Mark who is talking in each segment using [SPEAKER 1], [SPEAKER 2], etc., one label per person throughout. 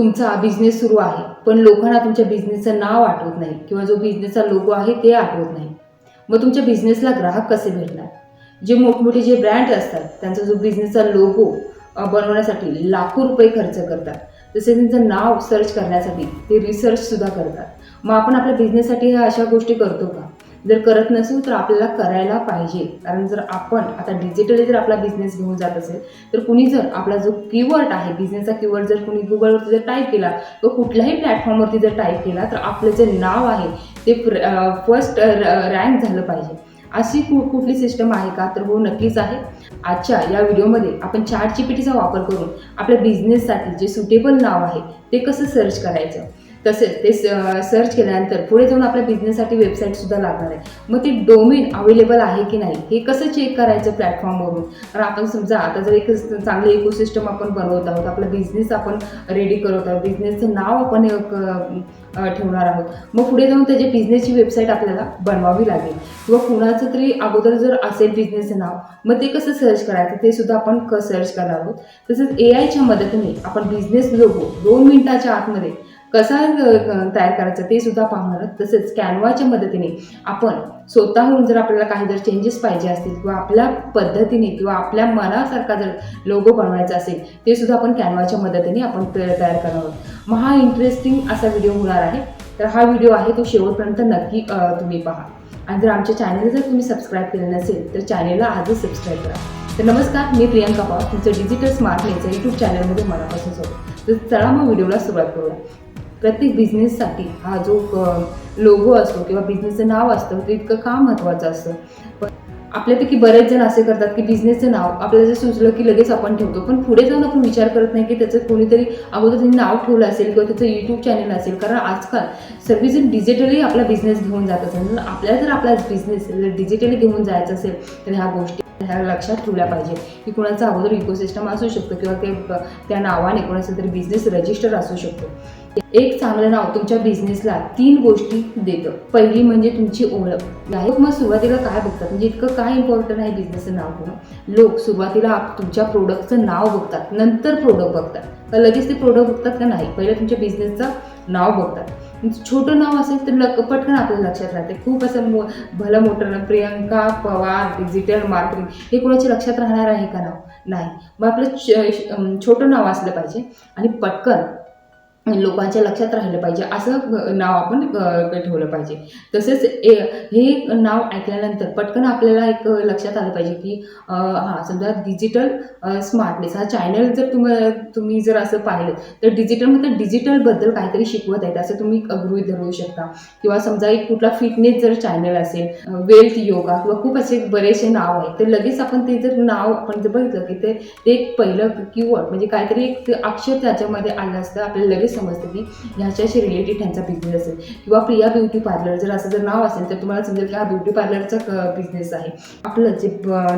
[SPEAKER 1] तुमचा बिझनेस सुरू आहे पण लोकांना तुमच्या बिझनेसचं नाव आठवत नाही किंवा जो बिझनेसचा लोगो आहे ते आठवत नाही. मग तुमच्या बिझनेसला ग्राहक कसे भेटणार? जे मोठमोठे जे ब्रँड असतात त्यांचा जो बिझनेसचा लोगो बनवण्यासाठी लाखो रुपये खर्च करतात. तसेच त्यांचं नाव सर्च करण्यासाठी ते रिसर्चसुद्धा करतात. मग आपण आपल्या बिझनेससाठी ह्या अशा गोष्टी करतो का? जर करत नसू तर आपल्याला करायला पाहिजे. कारण जर आपण आता डिजिटली जर आपला बिझनेस घेऊन जात असेल तर कुणी जर आपला जो कीवर्ड आहे बिझनेसचा कीवर्ड जर कुणी गुगलवरती जर टाईप केला किंवा कुठल्याही प्लॅटफॉर्मवरती जर टाईप केला तर आपलं जे नाव आहे ते फर्स्ट रँक झालं पाहिजे. अशी कु कुठली सिस्टम आहे का? तर हो नक्कीच आहे. आजच्या या व्हिडिओमध्ये आपण चार्ट जीपीटीचा वापर करून आपल्या बिझनेससाठी जे सुटेबल नाव आहे ते कसं सर्च करायचं? तसेच ते सर्च केल्यानंतर पुढे जाऊन आपल्या बिझनेससाठी वेबसाईटसुद्धा लागणार आहे. मग ती डोमेन अवेलेबल आहे की नाही हे कसं चेक करायचं प्लॅटफॉर्मवरून कारण आपण समजा आता जर एक चांगली इकोसिस्टम आपण बनवत आहोत आपला बिझनेस आपण रेडी करत आहोत बिझनेसचं नाव आपण ठेवणार आहोत मग पुढे जाऊन त्याची बिझनेसची वेबसाईट आपल्याला बनवावी लागेल. किंवा कुणाचं तरी अगोदर जर असेल बिझनेसचं नाव मग ते कसं सर्च करायचं ते सुद्धा आपण क सर्च करणार आहोत. तसंच ए आयच्या मदतीने आपण बिझनेस लोगो दोन मिनिटाच्या आतमध्ये कसा तयार करायचा ते सुद्धा पाहणार. तसेच कॅनवाच्या मदतीने आपण स्वतःहून जर आपल्याला काही जर चेंजेस पाहिजे असतील किंवा आपल्या पद्धतीने किंवा आपल्या मनासारखा जर लोगो बनवायचा असेल ते सुद्धा आपण कॅनवाच्या मदतीने आपण तयार करणार आहोत. महा इंटरेस्टिंग असा व्हिडिओ होणार आहे. तर हा व्हिडिओ आहे तो शेवटपर्यंत नक्की तुम्ही पहा. आणि जर आमच्या चॅनलला जर तुम्ही सबस्क्राईब केलं नसेल तर चॅनलला आजच सबस्क्राईब करा. तर नमस्कार मी प्रियंका पाव तुमचं डिजिटल स्मार्ट नेचं यूट्यूब चॅनलमध्ये मनापासून सोडतो तर चला मग व्हिडिओला सुरुवात करूया. प्रत्येक बिझनेससाठी हा जो लोगो असतो किंवा बिझनेसचं नाव असतं ते इतकं का महत्त्वाचं असतं? पण आपल्यापैकी बरेच जण असे करतात की बिझनेसचं नाव आपल्याला जर सुचलं की लगेच आपण ठेवतो पण पुढे जाऊन आपण विचार करत नाही की त्याचं कोणीतरी अगोदर त्यांनी नाव ठेवलं असेल किंवा त्याचं यूट्यूब चॅनल असेल. कारण आजकाल सर्वजण डिजिटली आपला बिझनेस घेऊन जात असेल म्हणून आपल्याला जर आपला बिझनेस जर डिजिटली घेऊन जायचं असेल तर ह्या गोष्टी ह्या लक्षात ठेवल्या पाहिजे. की कोणाचा अगोदर इकोसिस्टम असू शकतो किंवा ते त्या नावाने कोणाचा तरी बिझनेस रजिस्टर असू शकतो. एक चांगलं नाव तुमच्या बिझनेसला तीन गोष्टी देतं. पहिली म्हणजे तुमची ओळख. ग्राहक मग सुरुवातीला काय बघतात? म्हणजे इतकं काय इम्पॉर्टंट आहे बिझनेसचं नाव घेणं लोक सुरुवातीला तुमच्या प्रोडक्टचं नाव बघतात. नंतर प्रोडक्ट बघतात. का लगेच ते प्रोडक्ट बघतात का नाही? पहिले तुमच्या बिझनेसचं नाव बघतात. छोटं नाव असेल तर लक पटकन आपल्या लक्षात राहते. खूप असं मो भलं मोठं प्रियंका पवार डिजिटल मार्केटिंग हे कोणाच्या लक्षात राहणार आहे का नाव? नाही. मग आपलं छोटं नाव असलं पाहिजे. आणि पटकन लोकांच्या लक्षात राहिलं पाहिजे. असं नाव आपण ठेवलं पाहिजे. तसेच ए हे नाव ऐकल्यानंतर पटकन आपल्याला एक लक्षात आलं पाहिजे की हां समजा डिजिटल स्मार्टनेस हा चॅनल जर तुम तुम्ही जर असं पाहिलं तर डिजिटल म्हणजे डिजिटलबद्दल काहीतरी शिकवत आहेत. असं तुम्ही गृहित धरू शकता. किंवा समजा एक कुठला फिटनेस जर चॅनल असेल वेल्थ योगा किंवा खूप असे बरेचसे नाव आहेत तर लगेच आपण ते जर नाव आपण जर बघितलं की ते एक पहिलं कीवर्ड म्हणजे काहीतरी एक अक्षर त्याच्यामध्ये आलं असतं आपल्याला लगेच समजतं की ह्याच्याशी रिलेटेड त्यांचा बिझनेस असेल. किंवा प्रिया ब्युटी पार्लर जर असं जर नाव असेल तर तुम्हाला समजेल की हा ब्युटी पार्लरचा बिझनेस आहे. आपलं जे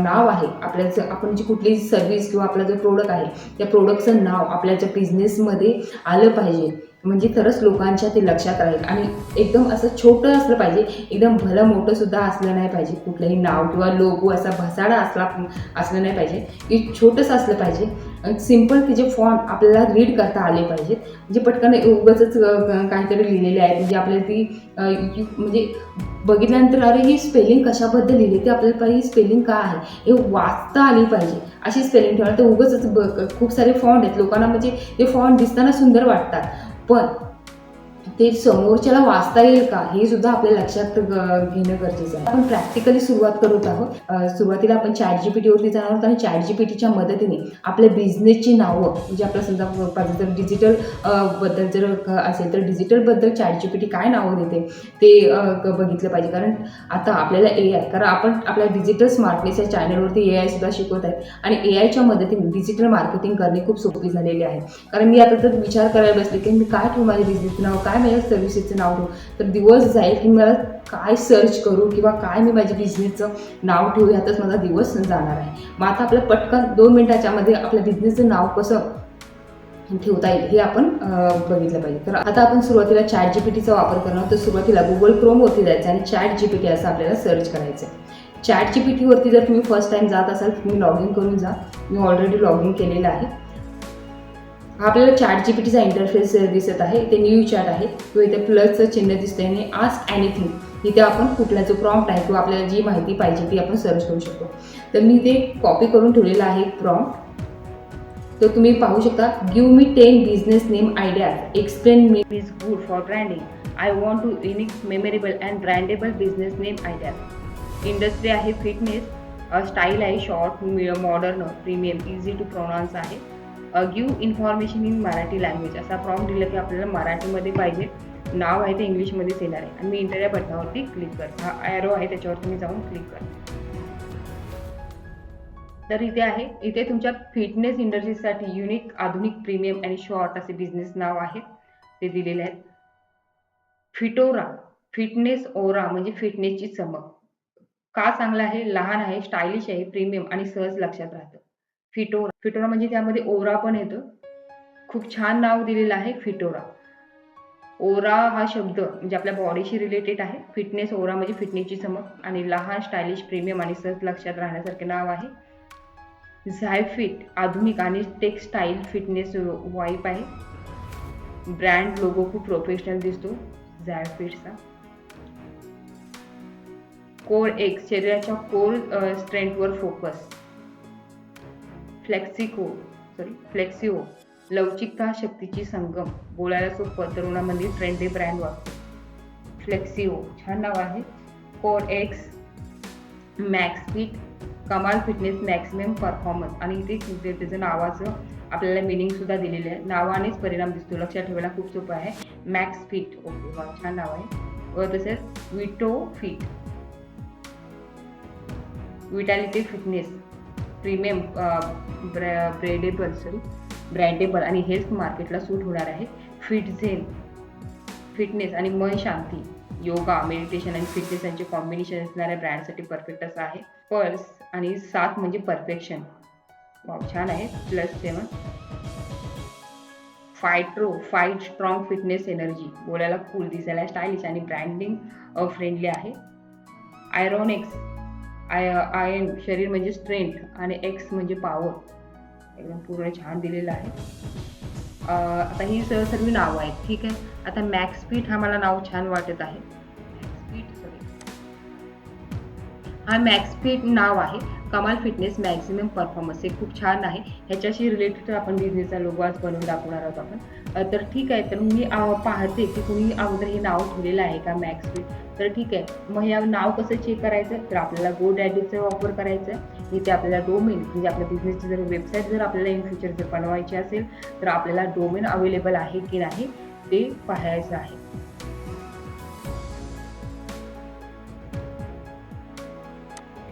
[SPEAKER 1] नाव आहे आपल्या आपण जी कुठली सर्व्हिस किंवा आपला जो प्रोडक्ट आहे त्या प्रोडक्टचं नाव आपल्या ज्या बिझनेसमध्ये आलं पाहिजे. म्हणजे तरच लोकांच्या ते लक्षात राहील. आणि एकदम असं छोटं असलं पाहिजे. एकदम भलं मोठं सुद्धा असलं नाही पाहिजे. कुठलंही नाव किंवा लोगो असा भसाडा असला असलं नाही पाहिजे. की छोटंसं असलं पाहिजे. सिंपल तिचे फॉर्म आपल्याला रीड करता आले पाहिजेत. म्हणजे पटकन उगाचच काहीतरी लिहिलेले आहे म्हणजे आपल्याला ती म्हणजे बघितल्यानंतर अरे ही स्पेलिंग कशाबद्दल लिहिली? ते आपल्याला पाहिजे ही स्पेलिंग का आहे? हे वाचता आली पाहिजे. अशी स्पेलिंग ठेवणार तर उगाच ब- खूप सारे फॉन्ट आहेत. लोकांना म्हणजे ते फॉन्ट दिसताना सुंदर वाटतात. पण ते समोरच्याला वाचता येईल का? हे सुद्धा आपल्या लक्षात ग- घेणं गरजेचं आहे. आपण प्रॅक्टिकली सुरुवात करत आहोत. सुरुवातीला आपण चॅट जी पी जाणार आहोत आणि चॅट जी पी टीच्या मदतीने आपल्या बिझनेसची नावं म्हणजे आपलं समजा जर डिजिटलबद्दल जर असेल तर डिजिटलबद्दल चॅट जी पी टी काय नावं देते? ते बघितलं पाहिजे. कारण आता आपल्याला ए आय कारण आपण आपल्या डिजिटल स्मार्टनेस या चॅनलवरती ए आय सुद्धा शिकवत आहे आणि ए आयच्या मदतीने डिजिटल मार्केटिंग करणे खूप सोपी झालेली आहे. कारण मी आता जर विचार करायला बसले की मी काय ठेवू माझ्या बिझनेसचं नाव? काय माझ्या सर्व्हिसेसचं नाव ठेवू. तर दिवस जाईल की मला काय सर्च करू किंवा काय मी माझ्या बिझनेसचं नाव ठेवू ह्यातच माझा दिवस जाणार आहे. मग आता आपलं पटकन दोन मिनिटाच्या मध्ये आपल्या बिझनेसचं नाव कसं ठेवता येईल हे आपण बघितलं पाहिजे. तर आता आपण सुरुवातीला चॅट जी पी टीचा वापर करणार तर सुरुवातीला गुगल क्रोमवरती जायचं आणि चॅट जी पी टी असं आपल्याला सर्च करायचं आहे चॅट जी पी जर तुम्ही फर्स्ट टाईम जात असाल तुम्ही लॉग इन करून जा. मी ऑलरेडी लॉग इन केलेलं आहे. हा आपल्याला चॅट जी पी टीचा इंटरफेस दिसत आहे ते न्यू चॅट आहे किंवा इथे प्लसचं चिन्ह दिसतंय आणि आस्क एनिथिंग इथे आपण कुठला जो प्रॉम्प्ट आहे किंवा आपल्याला जी माहिती पाहिजे ती आपण सर्च करू शकतो. तर मी ते कॉपी करून ठेवलेलं आहे प्रॉम्प्ट तर तुम्ही पाहू शकता give me ten business name idea explain me is good for branding I want to unique memorable and brandable business name idea industry आहे फिटनेस स्टाईल आहे short modern premium easy to pronounce आहे. Give information in Marathi language असा prompt दिला की आपल्याला मराठीमध्ये पाहिजे. नाव आहे ते इंग्लिशमध्येच येणार आहे. आणि मी इंटर या बटनावरती क्लिक कर. हा ॲरो आहे त्याच्यावर तुम्ही जाऊन क्लिक कर. तर इथे आहे. इथे तुमच्या फिटनेस इंडस्ट्रीसाठी युनिक आधुनिक प्रीमियम आणि शॉर्ट असे बिझनेस नाव आहेत. ते दिलेले आहेत. फिटोरा फिटनेस ओरा म्हणजे फिटनेसची चमक. का चांगला आहे? लहान आहे स्टायलिश आहे प्रीमियम आणि सहज लक्षात राहतं. फिटोरा. फिटोरा म्हणजे त्यामध्ये ओरा पण येतो. खूप छान नाव दिलेलं आहे फिटोरा. ओरा हा शब्द म्हणजे आपल्या बॉडीशी रिलेटेड आहे. फिटनेस ओरा म्हणजे फिटनेसची चमक आणि लहान स्टायलिश प्रीमियम आणि सहज लक्षात राहण्यासारखे नाव आहे. झायफिट आधुनिक आणि टेक्स्टाईल फिटनेस वाईप आहे. ब्रँड लोगो खूप प्रोफेशनल दिसतो झायफिटचा कोर एक्स शरीराच्या कोर स्ट्रेंथवर फोकस फ्लेक्सिको सॉरी फ्लेक्सिओ लवचिकता शक्तीची संगम बोलायला सोपं तरुणामध्ये ट्रेंडी ब्रँड वापरतो. फ्लेक्सिओ छान नाव आहे. कोर एक्स मॅक्स फिट कमाल फिटनेस मॅक्सिमम परफॉर्मन्स आणि इथे त्याचं नावाचं आपल्याला मिनिंग सुद्धा दिलेलं आहे. नावानेच परिणाम दिसतो. लक्षात ठेवायला खूप सोपं आहे. मॅक्स फिट ओके वा छान नाव आहे. व तसेच Vito fit vitality fitness premium breadable sorry brandable आणि हेल्थ मार्केटला सूट होणार आहे. फिट झेन फिटनेस आणि मन शांती योगा मेडिटेशन आणि फिटनेस यांचे कॉम्बिनेशन असणाऱ्या ब्रँडसाठी परफेक्ट असं आहे. पर्स आणि सात म्हणजे परफेक्शन छान आहे. Plus seven Fytro fight strong fitness energy बोलायला कूल दिसायला स्टायलिश आणि ब्रँडिंग फ्रेंडली आहे. आयरॉनिक्स आय आयन शरीर म्हणजे स्ट्रेंथ आणि एक्स म्हणजे पॉवर एकदम पूर्ण छान दिलेलं आहे. आता ही सर्व सर्व नावं आहेत ठीक आहे? आता मॅक्सपीट हा मला नाव छान वाटत आहे. मॅक्सपीट सॉरी हा मॅक्सपीट नाव आहे. कमाल फिटनेस मॅक्झिमम परफॉर्मन्स हे खूप छान आहे. ह्याच्याशी रिलेटेड आपण बिझनेसचा लोगो आज बनवून दाखवणार आहोत आपण. तर ठीक आहे तर मी पाहते की तुम्ही अगोदर हे नाव ठेवलेलं आहे का मॅक्स फिट तर ठीक आहे मग या नाव कसं चेक करायचं? तर आपल्याला गो डॅडीचा वापर करायचा आहे. इथे आपल्याला डोमेन म्हणजे आपल्या बिझनेसची जर वेबसाईट जर आपल्याला इन फ्युचर जर बनवायची असेल तर आपल्याला डोमेन अवेलेबल आहे की नाही ते पाहायचं आहे.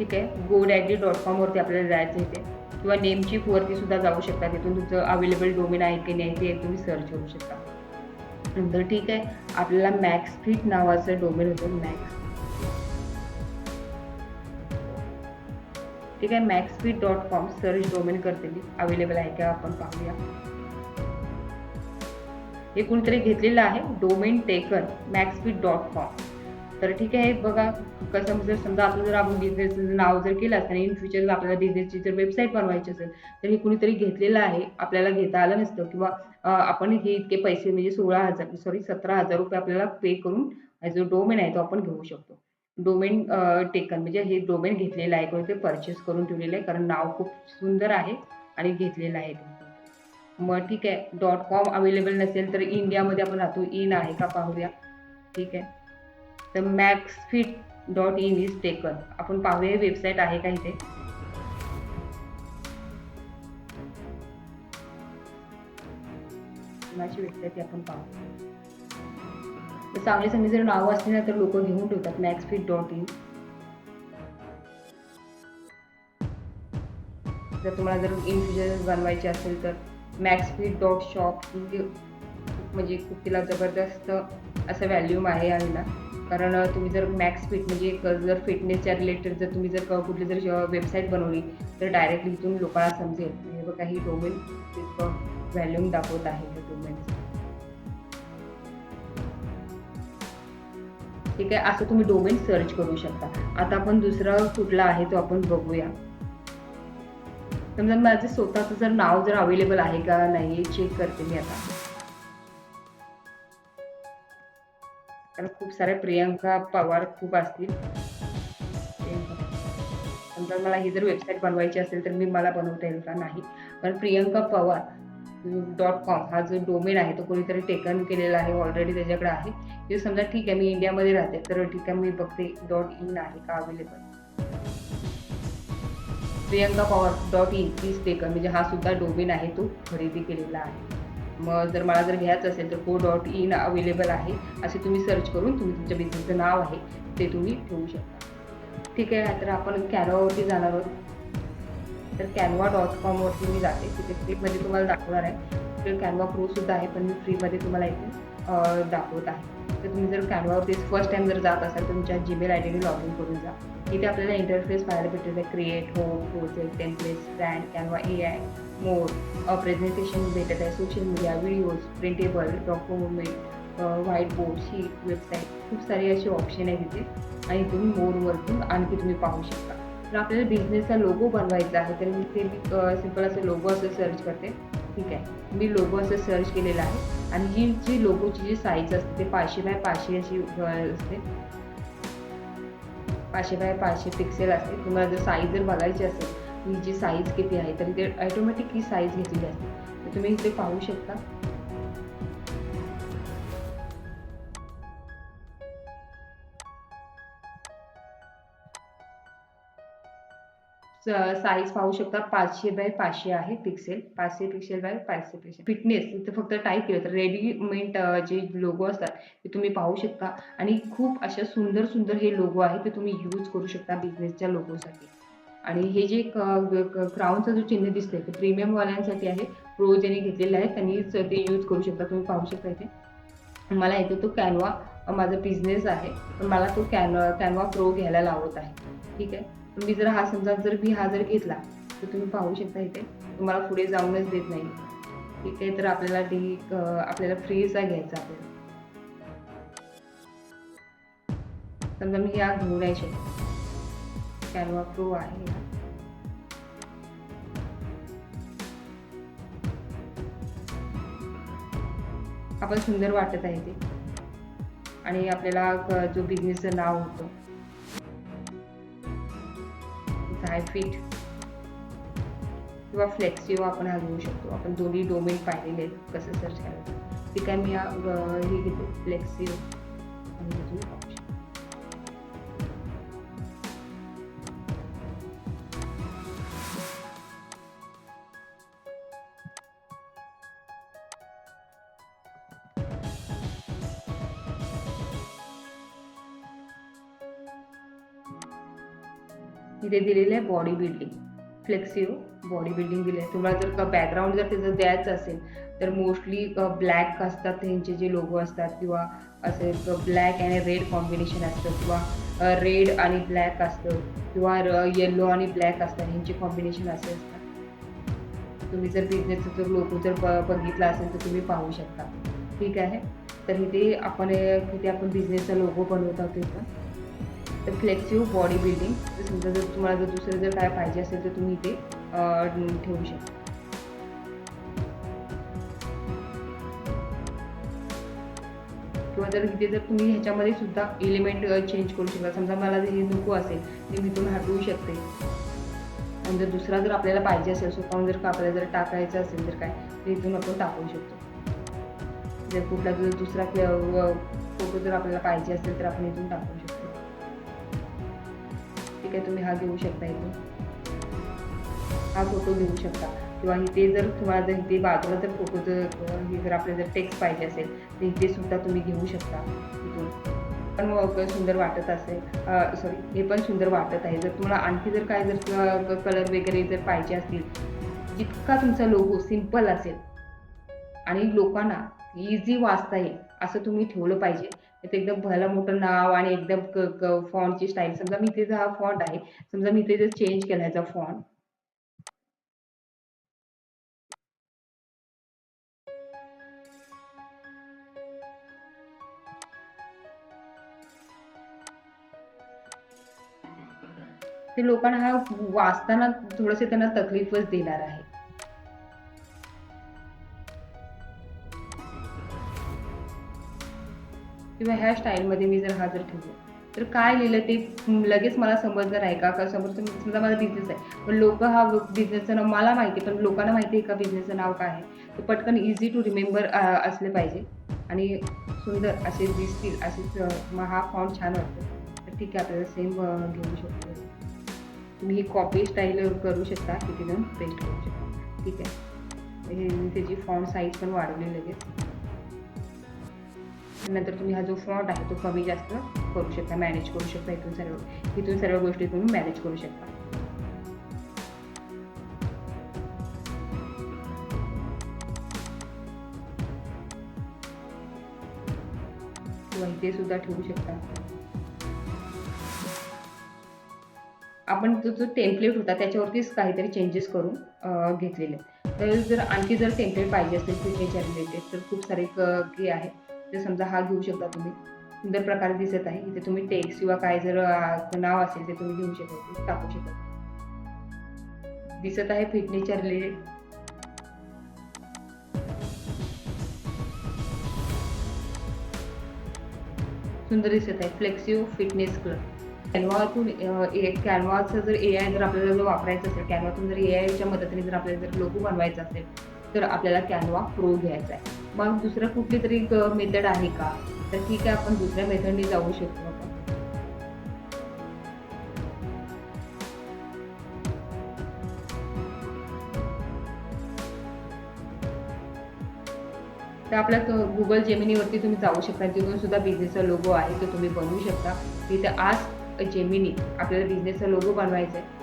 [SPEAKER 1] ठीक आहे. गो डॅडी डॉट कॉमवरती आपल्याला जायचं इथे. किंवा नेमचीपवरती सुद्धा जाऊ शकता. तिथून तुमचं अवेलेबल डोमेन आहे की नाही ते तुम्ही सर्च करू शकता. नंतर ठीक आहे. आपल्याला मॅक्स फिट नावाचं डोमेन होतं मॅक्स ठीक आहे. Max fit dot com search domain करते मी. अवेलेबल आहे का आपण पाहूया. हे कोणतरी घेतलेलं आहे. Domain taken max fit dot com तर ठीक आहे बघा कसं जर समजा आपलं जर आपण बिझनेसचं नाव जर केलं आणि इन फ्युचर आपल्याला बिझनेसची जर वेबसाईट बनवायची असेल तर हे कुणीतरी घेतलेलं आहे आपल्याला घेता आलं नसतं किंवा आपण हे इतके पैसे म्हणजे सोळा हजार सॉरी सतरा हजार रुपये आपल्याला पे करून जो डोमेन आहे तो आपण घेऊ शकतो. डोमेन टेकन म्हणजे हे डोमेन घेतलेलं आहे ते परचेस करून ठेवलेलं आहे कारण नाव खूप सुंदर आहे आणि घेतलेलं आहे ते. मग ठीक आहे डॉट कॉम अवेलेबल नसेल तर इंडियामध्ये आपण राहतो इन आहे का पाहूया. ठीक आहे. तर max fit dot in is taken आपण पाहूया वेबसाईट आहे का इथे? माझी वेबसाईट आपण पाहू. तर चांगली चांगली जर नावं असली ना तर लोक घेऊन ठेवतात मॅक्स फिट डॉट इन जर तुम्हाला जर इन फ्युचर असेल तर मॅक्स फिट डॉट शॉप म्हणजे खूप तिला जबरदस्त असं व्हॅल्यूम आहे आहे ना. कारण तुम्ही जर मॅक्स फिट म्हणजे जर फिटनेसच्या रिलेटेड जर तुम्ही जर कुठली जर वेबसाईट बनवली तर डायरेक्टली इथून लोकांना समजेल. हे बघा ही डोमेन व्हॅल्यूम दाखवत आहे हे डोमेन ठीक आहे असं तुम्ही डोमेन सर्च करू शकता. आता आपण दुसरा कुठला आहे तो आपण बघूया. समजा माझं स्वतःचं जर नाव जर अवेलेबल आहे का नाही चेक करते मी आता. कारण खूप साऱ्या प्रियंका पवार खूप असतील. समजा मला ही जर वेबसाईट बनवायची असेल तर मी मला बनवता येईल का? नाही. पण प्रियंका पवार डॉट कॉम हा जो डोमेन आहे तो कोणीतरी टेकन केलेला आहे ऑलरेडी त्याच्याकडे आहे. ते समजा ठीक आहे मी इंडियामध्ये राहते तर ठीक आहे मी बघते डॉट इन आहे का available Priyanka Pawar dot in please taken म्हणजे हा सुद्धा डोमेन आहे तो खरेदी केलेला आहे. मग जर मला जर घ्यायचं असेल तर को डॉट इन अवेलेबल आहे. असे तुम्ही सर्च करून तुम्ही तुमच्या बिझनेसचं नाव आहे ते तुम्ही ठेवू शकता. ठीक आहे तर आपण कॅनवावरती जाणार आहोत. तर कॅनवा डॉट कॉमवरती मी जाते. तिथे फ्रीमध्ये तुम्हाला दाखवणार आहे. तर कॅनवा प्रोसुद्धा आहे पण मी फ्रीमध्ये तुम्हाला इथे दाखवत आहे. तर तुम्ही जर कॅनवावरती फर्स्ट टाइम जर जात असाल तुमच्या जीमेल आय डीने लॉग इन करून जा. इथे आपल्याला इंटरफेस पाहायला भेटेल आहे create home project template brand Canva A I mode presentation भेटत आहे social media videos printable document white board sheet website खूप सारे असे ऑप्शन आहे तिथे आणि तुम्ही मोडवरतून आणखी तुम्ही पाहू शकता. तर आपल्याला बिझनेसचा लोगो बनवायचा आहे तर मी ते सिंपल असं लोगो असं सर्च करते. ठीक आहे. मी लोगो असं सर्च केलेला आहे. आणि जी जी लोगोची जी साईज असते ते पाचशे बाय पाचशे अशी असते. पाचशे बाय पाचशे पिक्सेल असते. तुम्हाला जर साईज जर बघायची असेल ही जी साईज किती आहे तर ते ऑटोमॅटिक ही साईज घेतली असते. तर तुम्ही इथे पाहू शकता. साईज पाहू शकता पाचशे बाय पाचशे आहे पिक्सेल पाचशे पिक्सेल बाय पाचशे पिक्सेल फिटनेस इथं फक्त टाईप केलं तर रेडीमेड जे लोगो असतात ते तुम्ही पाहू शकता. आणि खूप अशा सुंदर सुंदर हे लोगो आहे ते तुम्ही यूज करू शकता बिझनेसच्या लोगोसाठी आणि हे जे क्राऊनचं जो चिन्ह दिसतंय ते प्रीमियम वाल्यांसाठी आहे. प्रो ज्यांनी घेतलेलं आहे त्यांनीच ते यूज करू शकता तुम्ही पाहू शकता इथे. मला इथे तो कॅनवा माझा बिझनेस आहे. पण मला तो कॅनवा कॅनवा प्रो घ्यायला लावत आहे. ठीक आहे? पण मी जर हा समजा जर मी हा जर घेतला तर तुम्ही पाहू शकता इथे. तुम्हाला पुढे जाऊनच देत नाही. ठीक आहे? तर आपल्याला डी आपल्याला फ्रीचा घ्यायचा आपल्याला समजा मी या घेऊ नाही शकत कॅनवा प्रो आहे आपण सुंदर वाटत आहे ते. आणि आपल्याला क- जो बिझनेसचं नाव होतं. फिट किंवा फ्लेक्सिओ आपण हा घेऊ शकतो. आपण दोन्ही डोमेन पाहिलेले आहेत. कसं सर्च करायचं. ते काय मी हे घेतो. फ्लेक्सिओ आणि इथे दिलेलं आहे body building Flexio body building दिले आहे. तुम्हाला जर का बॅकग्राऊंड जर त्याचं द्यायचं असेल तर मोस्टली ब्लॅक असतात त्यांचे जे लोगो असतात किंवा असे ब्लॅक आणि रेड कॉम्बिनेशन असतं किंवा रेड आणि ब्लॅक असतं किंवा येल्लो आणि ब्लॅक असतात. ह्यांचे कॉम्बिनेशन असे असतात. तुम्ही जर बिझनेसचा जर लोगो जर ब- बघितला असेल तर तुम्ही पाहू शकता. ठीक आहे? तर इथे आपण इथे आपण बिझनेसचा लोगो बनवत आहोत इथं. तर फ्लेक्सिव्ह बॉडी बिल्डिंग तर समजा जर तुम्हाला जर दुसरं जर काय पाहिजे असेल तर तुम्ही ते ठेवू शकता. किंवा जर इथे जर तुम्ही ह्याच्यामध्ये सुद्धा एलिमेंट चेंज करू शकता. समजा मला जर हे नको असेल ते मी इथून हटवू शकते. आणि जर दुसरा जर आपल्याला पाहिजे असेल स्वतःहून जर का आपल्याला जर टाकायचं असेल तर काय तर इथून आपण टाकू शकतो. जर कुठला जर दुसरा फोटो जर आपल्याला पाहिजे असेल तर आपण इथून टाकू शकतो. ठीक आहे तुम्ही हा घेऊ शकता इथे. हा फोटो घेऊ शकता. किंवा इथे जर तुम्हाला जर इथे बाजूला जर फोटो जर हे जर आपल्याला जर टेक्स्ट पाहिजे असेल तर इथे सुद्धा तुम्ही घेऊ शकता इथून. पण मग सुंदर वाटत असेल. सॉरी हे पण सुंदर वाटत आहे. जर तुम्हाला आणखी जर काय जर कलर वगैरे जर पाहिजे असतील जितका तुमचा लोगो सिंपल असेल आणि लोकांना इझी वाचता येईल असं तुम्ही ठेवलं पाहिजे. एकदम भलं मोठं नाव आणि एकदम फॉन्टची स्टाईल समजा मी इथे हा फॉन्ट आहे समजा मी इथे जर चेंज केला ह्याचा फॉन्ट ते लोकांना हा वाचताना थोडंसं त्यांना तकलीफच देणार आहे. किंवा ह्या स्टाईलमध्ये मी जर हा जर ठेवलं तर काय लिहिलं ते लगेच मला समजणार आहे का? समोर समजा माझा बिझनेस आहे. पण लोक हा बिझनेसचं नाव मला माहिती आहे पण लोकांना माहिती आहे का बिझनेसचं नाव काय आहे? ते पटकन इझी टू रिमेंबर असले पाहिजे. आणि सुंदर असे दिसतील असेच मग हा फॉन्ट छान वाटतो. तर ठीक आहे आपल्याला सेम घेऊ शकतो. तुम्ही ही कॉपी स्टाईल करू शकता तिथे जाऊन पेस्ट करू शकता. ठीक आहे. हे त्याची फॉन्ट साईज पण वाढवली लगेच. नंतर तुम्ही हा जो फॉन्ट आहे तो कमी जास्त करू शकता मॅनेज करू शकता इथून सर्व इथून सर्व गोष्टी तुम्ही मॅनेज करू शकता. किंवा इथे सुद्धा ठेवू शकता. आपण तो जो टेम्पलेट होता त्याच्यावरतीच काहीतरी चेंजेस करून घेतलेले. आहेत. तर जर आणखी जर टेम्पलेट पाहिजे असेल फिटनेसच्या रिलेटेड तर खूप सारे हे आहेत तर समजा हा घेऊ शकता तुम्ही सुंदर प्रकारे दिसत आहे इथे तुम्ही टेक्स्ट किंवा काय जर नाव असेल ते तुम्ही घेऊ शकता टाकू शकता. दिसत आहे फिटनेसच्या रिलेटेड सुंदर दिसत आहे फ्लेक्सिओ फिटनेस क्लब कॅनवातून कॅनवाचं जर ए आय जर आपल्याला जर वापरायचं असेल कॅनवातून जर ए आयच्या मदतीने जर आपल्याला जर लोगो बनवायचा असेल तर आपल्याला कॅनवा प्रो घ्यायचा आहे. मग दुसरं कुठली तरी मेथड आहे का? तर ठीक आहे आपण दुसऱ्या मेथडने जाऊ शकतो तर आपल्या गुगल जेमिनीवरती तुम्ही जाऊ शकता. तिथून सुद्धा बिझनेसचा लोगो आहे तो तुम्ही बनवू शकता. तिथे आज जेमिनी आपल्याला बिझनेसचा लोगो बनवायचा आहे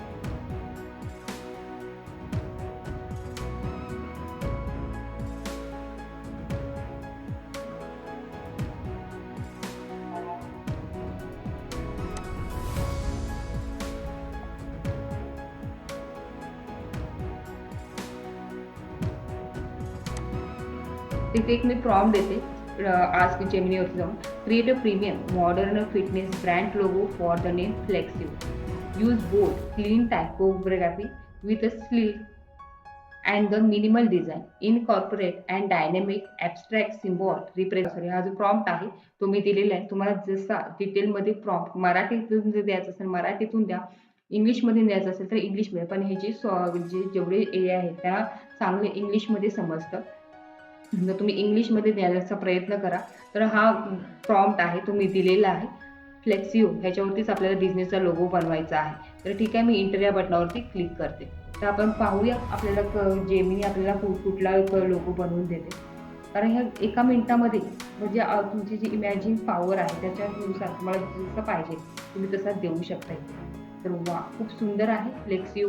[SPEAKER 1] तिथे एक मी प्रॉम देते. अ, आज जेमिनीवरती जाऊन. Create a premium modern fitness brand logo for the name Flexiv use bold clean typography with a sleek and the minimal design in corporate and dynamic abstract symbol represent sorry हा जो प्रॉम्प्ट आहे तो मी दिलेला आहे. तुम्हाला जसा डिटेलमध्ये prompt मराठीतून जर द्यायचं असेल मराठीतून द्या. इंग्लिशमध्ये द्यायचं असेल तर इंग्लिशमध्ये पण हे जे सॉ- जे जेवढे ए आहेत त्या चांगले इंग्लिशमध्ये समजतं. जर तुम्ही इंग्लिशमध्ये द्यायचा प्रयत्न करा तर हा प्रॉम्प्ट आहे तो मी दिलेला आहे. फ्लेक्सिओ ह्याच्यावरतीच आपल्याला बिझनेसचा लोगो बनवायचा आहे. तर ठीक आहे मी इंटर या बटनावरती क्लिक करते. तर आपण पाहूया आपल्याला क- जेमिनी आपल्याला कु- कुठला लोगो बनवून देते. कारण ह्या एका मिनटामध्ये म्हणजे तुमची जी इमॅजिन पॉवर आहे त्याच्यानुसार तुम्हाला जसं पाहिजे तुम्ही तसा देऊ शकता तर वा खूप सुंदर आहे फ्लेक्सिओ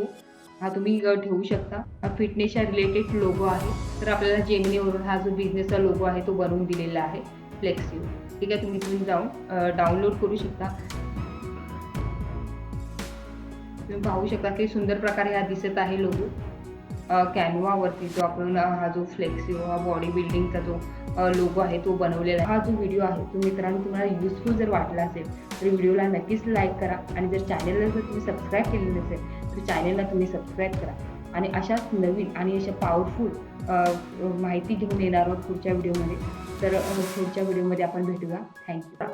[SPEAKER 1] हा तुम्ही ठेवू शकता. हा फिटनेसच्या रिलेटेड लोगो आहे. तर आपल्याला जेमिनीवरून हा जो बिझनेसचा लोगो आहे तो बनवून दिलेला आहे फ्लेक्सिओ ठीक आहे तुम्ही तुम्ही जाऊन डाउनलोड करू शकता. तुम्ही पाहू शकता की सुंदर प्रकारे हा दिसत आहे लोगो कॅनवावरती जो आपण हा जो फ्लेक्सिओ हा बॉडी बिल्डिंगचा जो लोगो आहे तो बनवलेला आहे. हा जो व्हिडिओ आहे तो मित्रांनो तुम्हाला युजफुल जर वाटला असेल तर व्हिडिओला नक्कीच लाईक करा. आणि जर चॅनलला जर तुम्ही सबस्क्राईब केलेलं नसेल तर चॅनेलला तुम्ही सबस्क्राईब करा. आणि अशाच नवीन आणि अशा पॉवरफुल माहिती घेऊन येणार आहोत पुढच्या व्हिडिओमध्ये तर पुढच्या व्हिडिओमध्ये आपण भेटूया. थँक्यू